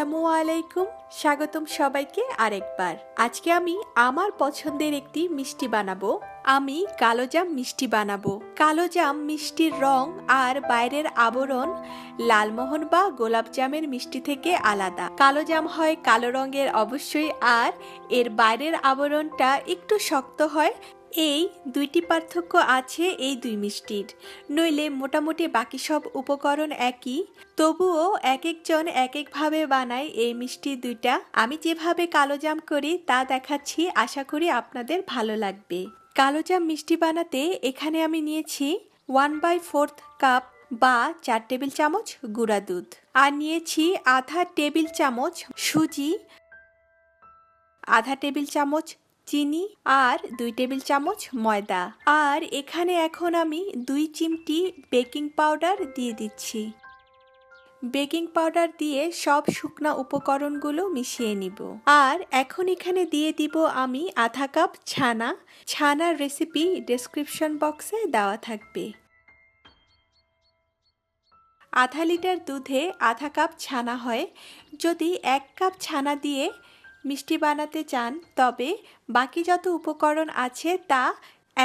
আসসালামু আলাইকুম। স্বাগতম সবাইকে আরেকবার। আজকে আমি আমার পছন্দের একটি মিষ্টি বানাবো। আমি কালোজাম মিষ্টি বানাবো। কালোজাম মিষ্টির রং আর বাইরের আবরণ লালমোহন বা গোলাপজামের মিষ্টি থেকে আলাদা। কালোজাম হয় কালো রঙের অবশ্যই, আর এর বাইরের আবরণটা একটু শক্ত হয় এই দুইটি পার্থক্য আছে এই দুই মিষ্টির। নইলে মোটামুটি বাকি সব উপকরণ একই, তবুও এক একজন এক একভাবে বানায় এই মিষ্টি দুইটা। আমি যেভাবে কালোজাম করি, তা দেখাচ্ছি, আশা করি আপনাদের ভালো লাগবে। কালোজাম মিষ্টি বানাতে এখানে আমি নিয়েছি ওয়ান বাই ফোর্থ কাপ বা চার টেবিল চামচ গুঁড়া দুধ। আর নিয়েছি আধা টেবিল চামচ সুজি, আধা টেবিল চামচ চিনি আর দুই টেবিল চামচ ময়দা। আর এখানে এখন আমি দুই চিমটি বেকিং পাউডার দিয়ে দিচ্ছি। বেকিং পাউডার দিয়ে সব শুকনা উপকরণগুলো মিশিয়ে নিব। আর এখন এখানে দিয়ে দিব আমি আধা কাপ ছানা। ছানার রেসিপি ডেসক্রিপশন বক্সে দেওয়া থাকবে। আধা লিটার দুধে আধা কাপ ছানা হয়। যদি এক কাপ ছানা দিয়ে মিষ্টি বানাতে চান, তবে বাকি যত উপকরণ আছে তা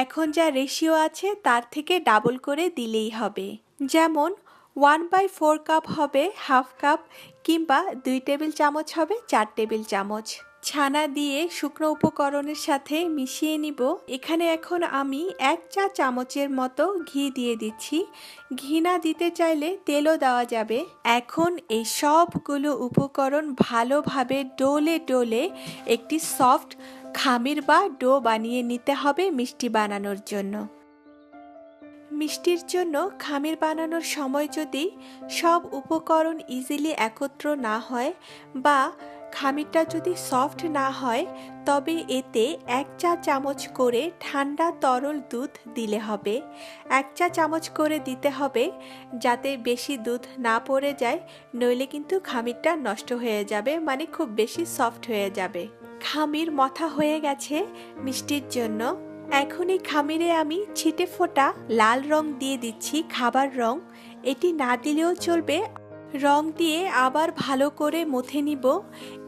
এখন যা রেশিও আছে তার থেকে ডাবল করে দিলেই হবে। যেমন ওয়ান বাই ফোর কাপ হবে হাফ কাপ কিংবা দুই টেবিল চামচ হবে চার টেবিল চামচ। ছানা দিয়ে শুকনো উপকরণের সাথে মিশিয়ে নিব। এখানে এখন আমি এক চা চামচের মতো ঘি দিয়ে দিচ্ছি। ঘি না দিতে চাইলে তেলও দেওয়া যাবে। এখন এই সবগুলো উপকরণ ভালোভাবে ডোলে ডোলে একটি সফট খামির বা ডো বানিয়ে নিতে হবে মিষ্টি বানানোর জন্য। মিষ্টির জন্য খামির বানানোর সময় যদি সব উপকরণ ইজিলি একত্র না হয় বা খামিরটা যদি সফট না হয়, তবে এতে এক চা চামচ করে ঠান্ডা তরল দুধ দিলে হবে। এক চা চামচ করে দিতে হবে, যাতে বেশি দুধ না পড়ে যায়, নইলে কিন্তু খামিরটা নষ্ট হয়ে যাবে মানে খুব বেশি সফট হয়ে যাবে। খামির মথা হয়ে গেছে মিষ্টির জন্য। এখন এই খামিরে আমি ছিটে ফোটা লাল রং দিয়ে দিচ্ছি খাবার রং। এটি না দিলেও চলবে। রং দিয়ে আবার ভালো করে মুথে নিব।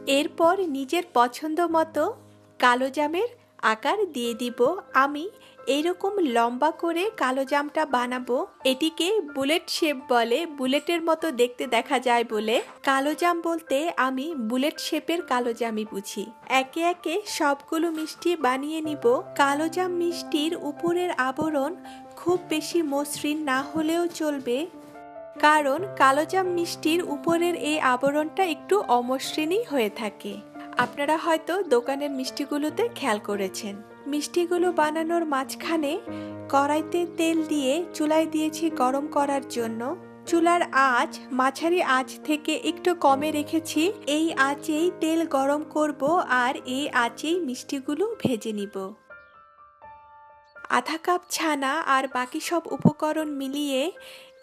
এরপর নিজের পছন্দ মতো কালো জামের আকার দিয়ে দিব। আমি এইরকম লম্বা করে কালো জামটা বানাবো। এটিকে বুলেট শেপ বলে, বুলেটের মতো দেখতে দেখা যায় বলে। কালো জাম বলতে আমি বুলেট শেপের কালো জামই বুঝি। একে একে সবগুলো মিষ্টি বানিয়ে নিব। কালো জাম মিষ্টির উপরের আবরণ খুব বেশি মসৃণ না হলেও চলবে। কারণ কালোজাম মিষ্টির উপরের এই আবরণটা একটু অমসৃণই হয়ে থাকে। আপনারা হয়তো দোকানের মিষ্টিগুলোতে খেয়াল করেছেন। মিষ্টিগুলো বানানোর মাঝখানে কড়াইতে তেল দিয়ে চুলায় দিয়েছি গরম করার জন্য। চুলার আঁচ, মাঝারি আঁচ থেকে একটু কমে রেখেছি। এই আঁচেই তেল গরম করব আর এই আঁচেই মিষ্টিগুলো ভেজে নিব। আধা কাপ ছানা আর বাকি সব উপকরণ মিলিয়ে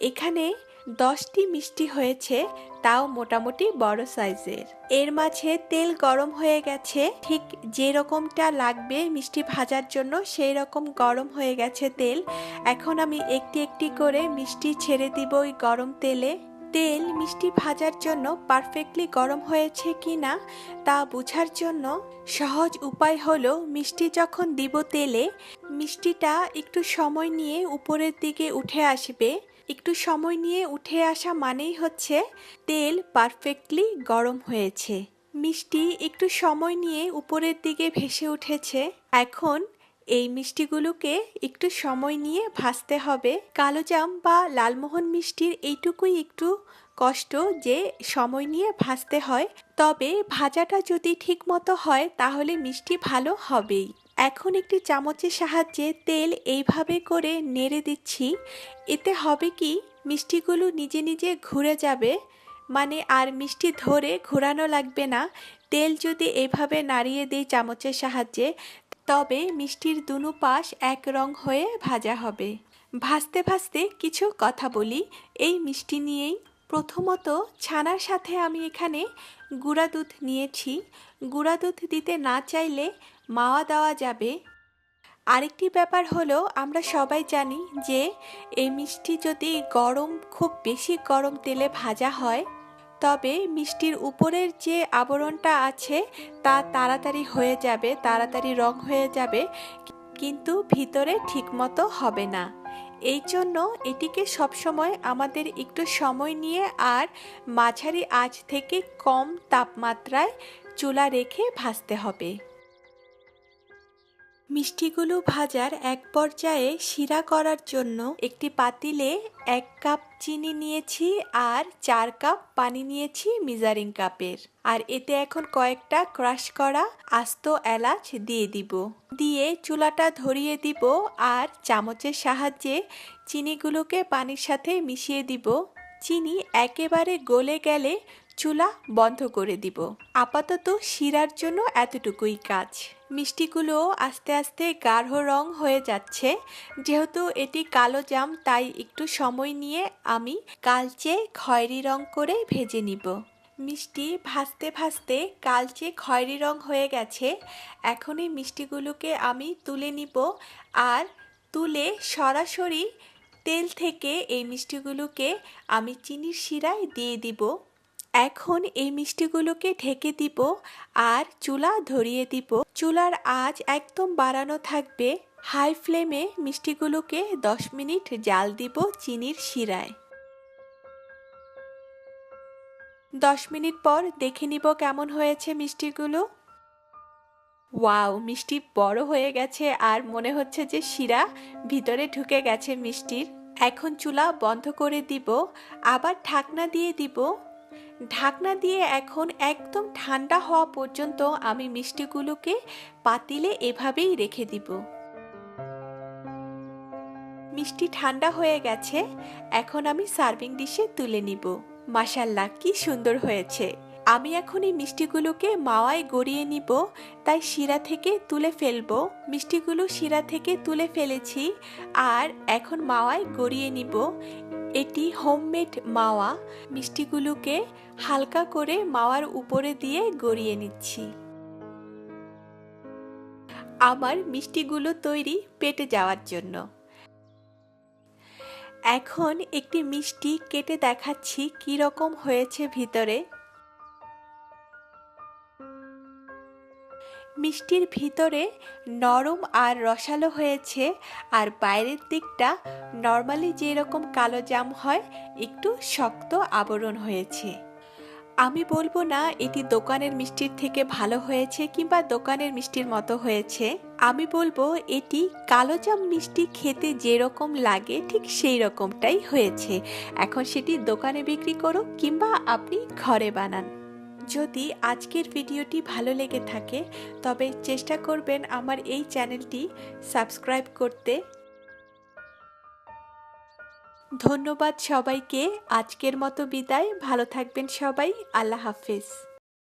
এখানে দশটি মিষ্টি হয়েছে, তাও মোটামুটি বড় সাইজের। এর মাঝে তেল গরম হয়ে গেছে, ঠিক যে রকমটা লাগবে মিষ্টি ভাজার জন্য সেই রকম গরম হয়ে গেছে তেল। এখন আমি একটি একটি করে মিষ্টি ছেড়ে দিব ওই গরম তেলে। তেল মিষ্টি ভাজার জন্য পারফেক্টলি গরম হয়েছে কি না তা বোঝার জন্য সহজ উপায় হলো মিষ্টি যখন দিব তেলে, মিষ্টিটা একটু সময় নিয়ে উপরের দিকে উঠে আসবে। একটু সময় নিয়ে উঠে আসা মানেই হচ্ছে তেল পারফেক্টলি গরম হয়েছে। মিষ্টি একটু সময় নিয়ে উপরের দিকে ভেসে উঠেছে। এখন এই মিষ্টিগুলোকে একটু সময় নিয়ে ভাজতে হবে। কালোজাম বা লালমোহন মিষ্টির এইটুকুই একটু কষ্ট যে সময় নিয়ে ভাজতে হয়। তবে ভাজাটা যদি ঠিক মতো হয় তাহলে মিষ্টি ভালো হবেই। এখন একটি চামচের সাহায্যে তেল এইভাবে করে নেড়ে দিচ্ছি। এতে হবে কি, মিষ্টিগুলো নিজে নিজে ঘুরে যাবে মানে আর মিষ্টি ধরে ঘোরানো লাগবে না। তেল যদি এইভাবে নাড়িয়ে দিই চামচের সাহায্যে, তবে মিষ্টির দুনু পাশ এক রং হয়ে ভাজা হবে। ভাজতে ভাজতে কিছু কথা বলি। এই মিষ্টি নিয়েই প্রথমত ছানার সাথে আমি এখানে গুঁড়া দুধ নিয়েছি। গুঁড়া দুধ দিতে না চাইলে মাওয়া দেওয়া যাবে। আরেকটি ব্যাপার হলো, আমরা সবাই জানি যে, এই মিষ্টি যদি গরম, খুব বেশি গরম তেলে ভাজা হয়, তবে মিষ্টির উপরের যে আবরণটা আছে, তা তাড়াতাড়ি হয়ে যাবে, তাড়াতাড়ি রং হয়ে যাবে, কিন্তু ভিতরে ঠিকমতো হবে না। এই জন্য এটিকে সবসময় আমাদের একটু সময় নিয়ে আর মাঝারি আঁচ থেকে কম তাপমাত্রায় চুলা রেখে ভাজতে হবে। মিষ্টিগুলো ভাজার এক পর্যায়ে শিরা করার জন্য একটি পাতিলে এক কাপ চিনি নিয়েছি আর চার কাপ পানি নিয়েছি মিজারিং কাপের। আর এতে এখন কয়েকটা ক্রাশ করা আস্ত এলাচ দিয়ে দিব। দিয়ে চুলাটা ধরিয়ে দিব আর চামচের সাহায্যে চিনিগুলোকে পানির সাথে মিশিয়ে দিব। চিনি একেবারে গলে গেলে চুলা বন্ধ করে দিব। আপাতত শিরার জন্য এতটুকুই কাজ। মিষ্টিগুলো আস্তে আস্তে গাঢ় রং হয়ে যাচ্ছে। যেহেতু এটি কালো জাম, তাই একটু সময় নিয়ে আমি কালচে খয়েরি রং করে ভেজে নিব। মিষ্টি ভাজতে ভাজতে কালচে খয়েরি রং হয়ে গেছে। এখন এই মিষ্টিগুলোকে আমি তুলে নিব। আর তুলে সরাসরি তেল থেকে এই মিষ্টিগুলোকে আমি চিনির শিরায় দিয়ে দিব। এখন এই মিষ্টিগুলোকে ঢেকে দিব আর চুলা ধরিয়ে দিব। চুলার আঁচ একদম বাড়ানো থাকবে। হাই ফ্লেমে মিষ্টিগুলোকে দশ মিনিট জাল দিব চিনির শিরায়। দশ মিনিট পর দেখে নিব কেমন হয়েছে মিষ্টিগুলো। ওয়াও, মিষ্টি বড় হয়ে গেছে আর মনে হচ্ছে যে শিরা ভিতরে ঢুকে গেছে মিষ্টির। এখন চুলা বন্ধ করে দিব। আবার ঢাকনা দিয়ে দিব। ঢাকনা দিয়ে এখন একদম ঠান্ডা হওয়া পর্যন্ত আমি মিষ্টিগুলোকে পাতিলে এভাবেই রেখে দিব। মিষ্টি ঠান্ডা হয়ে গেছে, এখন আমি সার্ভিং ডিশে তুলে নিব। মাসাল্লাহ কি সুন্দর হয়েছে। আমি এখন এই মিষ্টিগুলোকে মাওয়ায় গড়িয়ে নিব, তাই শিরা থেকে তুলে ফেলব। মিষ্টিগুলো শিরা থেকে তুলে ফেলেছি, আর এখন মাওয়ায় গড়িয়ে নিব। এটি হোমমেড মাওয়া। মিষ্টিগুলোকে হালকা করে মাওয়ার উপরে দিয়ে গড়িয়ে নিচ্ছি। আমার মিষ্টিগুলো তৈরি পেটে যাওয়ার জন্য। এখন একটি মিষ্টি কেটে দেখাচ্ছি কি রকম হয়েছে ভিতরে। মিষ্টির ভিতরে নরম আর রসালো হয়েছে আর বাইরের দিকটা নর্মালি যেরকম কালো জাম হয়, একটু শক্ত আবরণ হয়েছে। আমি বলব না এটি দোকানের মিষ্টির থেকে ভালো হয়েছে কিংবা দোকানের মিষ্টির মতো হয়েছে। আমি বলব এটি কালো জাম মিষ্টি খেতে যেরকম লাগে ঠিক সেই রকমটাই হয়েছে। এখন সেটি দোকানে বিক্রি করো কিংবা আপনি ঘরে বানান। যদি আজকের ভিডিওটি ভালো লেগে থাকে, তবে চেষ্টা করবেন আমার এই চ্যানেলটি সাবস্ক্রাইব করতে। ধন্যবাদ সবাইকে, আজকের মতো বিদায়, ভালো থাকবেন সবাই, আল্লাহ হাফিজ।